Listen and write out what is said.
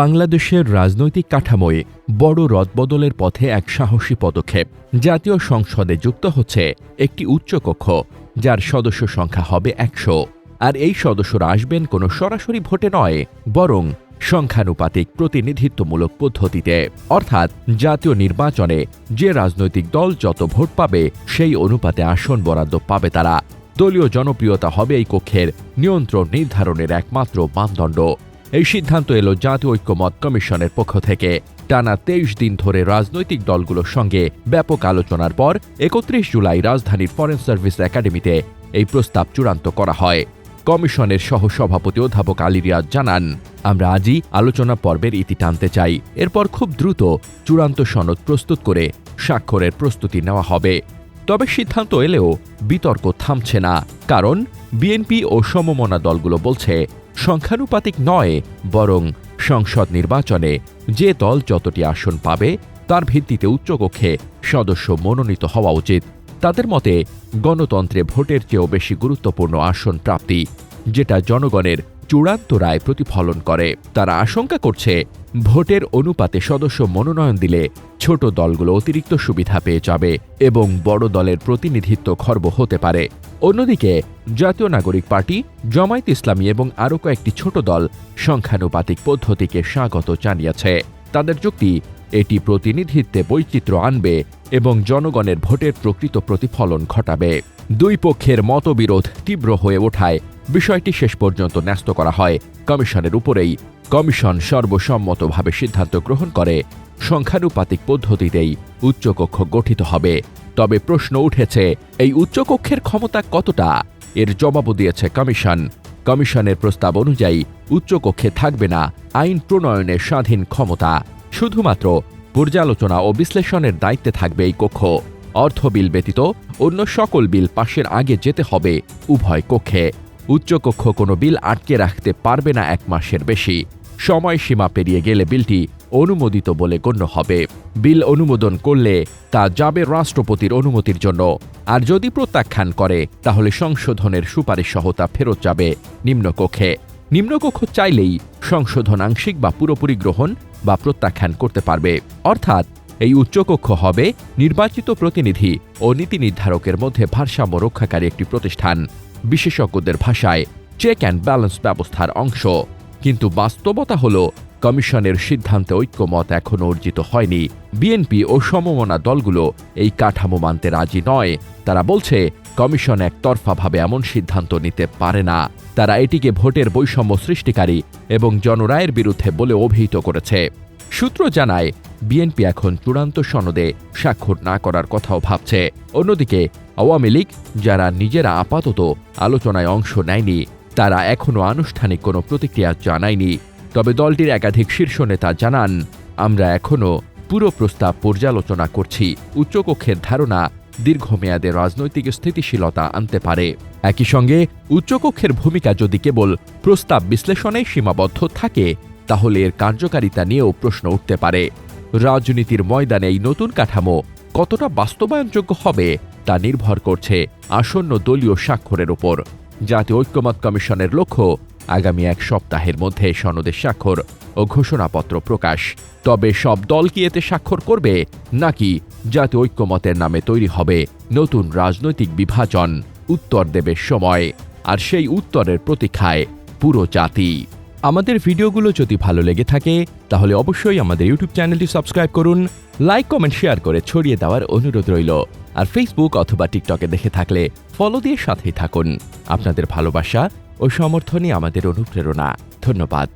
বাংলাদেশের রাজনৈতিক কাঠামোয় বড় রদবদলের পথে এক সাহসী পদক্ষেপ। জাতীয় সংসদে যুক্ত হচ্ছে একটি উচ্চকক্ষ, যার সদস্য সংখ্যা হবে একশো। আর এই সদস্যরা আসবেন কোনো সরাসরি ভোটে নয়, বরং সংখ্যানুপাতিক প্রতিনিধিত্বমূলক পদ্ধতিতে। অর্থাৎ জাতীয় নির্বাচনে যে রাজনৈতিক দল যত ভোট পাবে, সেই অনুপাতে আসন বরাদ্দ পাবে তারা। দলীয় জনপ্রিয়তা হবে এই কক্ষের নিয়ন্ত্রণ নির্ধারণের একমাত্র মানদণ্ড। এই সিদ্ধান্ত এলো জাতীয় ঐক্যমত কমিশনের পক্ষ থেকে। টানা তেইশ দিন ধরে রাজনৈতিক দলগুলোর সঙ্গে ব্যাপক আলোচনার পর একত্রিশ জুলাই রাজধানীর ফরেন সার্ভিস একাডেমিতে এই প্রস্তাব চূড়ান্ত করা হয়। কমিশনের সহসভাপতি অধ্যাপক আলী রিয়াজ জানান, আমরা আজই আলোচনা পর্বের ইতি টানতে চাই। এরপর খুব দ্রুত চূড়ান্ত সনদ প্রস্তুত করে স্বাক্ষরের প্রস্তুতি নেওয়া হবে। তবে সিদ্ধান্ত এলেও বিতর্ক থামছে না। কারণ বিএনপি ও সমমনা দলগুলো বলছে সংখ্যানুপাতিক নয়, বরং সংসদ নির্বাচনে যে দল যতটি আসন পাবে, তার ভিত্তিতে উচ্চকক্ষে সদস্য মনোনীত হওয়া উচিত। তাদের মতে, গণতন্ত্রে ভোটের চেয়েও বেশি গুরুত্বপূর্ণ আসন প্রাপ্তি, যেটা জনগণের চূড়ান্ত রায় প্রতিফলন করে। তারা আশঙ্কা করছে, ভোটের অনুপাতে সদস্য মনোনয়ন দিলে ছোট দলগুলো অতিরিক্ত সুবিধা পেয়ে যাবে এবং বড় দলের প্রতিনিধিত্ব খর্ব হতে পারে। অন্যদিকে, জাতীয় নাগরিক পার্টি, জামায়াত ইসলামী এবং আরও কয়েকটি ছোট দল সংখ্যানুপাতিক পদ্ধতিকে স্বাগত জানিয়েছে। তাদের যুক্তি, এটি প্রতিনিধিত্বে বৈচিত্র্য আনবে এবং জনগণের ভোটের প্রকৃত প্রতিফলন ঘটাবে। দুই পক্ষের মতবিরোধ তীব্র হয়ে ওঠায়। বিষয়টি শেষ পর্যন্ত ন্যস্ত করা হয়। কমিশনের উপরেই। কমিশন সর্বসম্মতভাবে সিদ্ধান্ত গ্রহণ করে। সংখ্যানুপাতিক পদ্ধতিতেই উচ্চকক্ষ গঠিত হবে। তবে প্রশ্ন উঠেছে, এই উচ্চকক্ষের ক্ষমতা কতটা? এর জবাবও দিয়েছে কমিশন। কমিশনের প্রস্তাব অনুযায়ী, উচ্চকক্ষে থাকবে না। আইন প্রণয়নের স্বাধীন ক্ষমতা। শুধুমাত্র পর্যালোচনা ও বিশ্লেষণের দায়িত্বে থাকবে এই কক্ষ। অর্থ বিল ব্যতীত অন্য সকল বিল পাশের আগে যেতে হবে উভয় কক্ষে। উচ্চকক্ষ কোনো বিল আটকে রাখতে পারবে না এক মাসের বেশি। সময়সীমা পেরিয়ে গেলে বিলটি অনুমোদিত বলে গণ্য হবে। বিল অনুমোদন করলে তা যাবে রাষ্ট্রপতির অনুমতির জন্য। আর যদি প্রত্যাখ্যান করে, তাহলে সংশোধনের সুপারিশ সহ তা ফেরত যাবে নিম্নকক্ষে নিম্নকক্ষ চাইলেই সংশোধন আংশিক বা পুরোপুরি গ্রহণ বা প্রত্যাখ্যান করতে পারবে। অর্থাৎ এই উচ্চকক্ষ হবে নির্বাচিত প্রতিনিধি ও নীতি নির্ধারকের মধ্যে ভারসাম্য রক্ষাকারী একটি প্রতিষ্ঠান। বিশেষজ্ঞদের ভাষায় চেক অ্যান্ড ব্যালেন্স ব্যবস্থার অংশ। কিন্তু বাস্তবতা হল, কমিশনের সিদ্ধান্তে ঐক্যমত এখনও অর্জিত হয়নি। বিএনপি ও সমমনা দলগুলো এই কাঠামো মানতে রাজি নয়। তারা বলছে কমিশন একতরফাভাবে এমন সিদ্ধান্ত নিতে পারে না। তারা এটিকে ভোটের বৈষম্য সৃষ্টিকারী এবং জনরায়ের বিরুদ্ধে বলে অভিহিত করেছে। সূত্র জানায়, বিএনপি এখন চূড়ান্ত সনদে স্বাক্ষর না করার কথাও ভাবছে। অন্যদিকে, আওয়ামী লীগ, যারা নিজেরা আপাতত আলোচনায় অংশ নেয়নি, তারা এখনও আনুষ্ঠানিক কোনো প্রতিক্রিয়া জানায়নি। তবে দলটির একাধিক শীর্ষ নেতা জানান, আমরা এখনও পুরো প্রস্তাব পর্যালোচনা করছি। উচ্চকক্ষের ধারণা দীর্ঘমেয়াদে রাজনৈতিক স্থিতিশীলতা আনতে পারে। একই সঙ্গে উচ্চকক্ষের ভূমিকা যদি কেবল প্রস্তাব বিশ্লেষণে সীমাবদ্ধ থাকে, তাহলে এর কার্যকারিতা নিয়েও প্রশ্ন উঠতে পারে। রাজনীতির ময়দানে এই নতুন কাঠামো কতটা বাস্তবায়নযোগ্য হবে, তা নির্ভর করছে আসন্ন দলীয় স্বাক্ষরের উপর। জাতীয় ঐক্যমত কমিশনের লক্ষ্য আগামী এক সপ্তাহের মধ্যে সনদের স্বাক্ষর ও ঘোষণাপত্র প্রকাশ। তবে সব দল কি এতে স্বাক্ষর করবে? নাকি জাতীয় ঐক্যমতের নামে তৈরি হবে নতুন রাজনৈতিক বিভাজন? উত্তর দেবে সময়। আর সেই উত্তরের প্রতীক্ষায় পুরো জাতি। আমাদের ভিডিওগুলো যদি ভালো লেগে থাকে, তাহলে অবশ্যই আমাদের ইউটিউব চ্যানেলটি সাবস্ক্রাইব করুন, লাইক, কমেন্ট, শেয়ার করে ছড়িয়ে দেওয়ার অনুরোধ রইল। আর ফেসবুক অথবা টিকটকে দেখে থাকলে ফলো দিয়ে সাথেই থাকুন। আপনাদের ভালোবাসা ও সমর্থনই আমাদের অনুপ্রেরণা। ধন্যবাদ।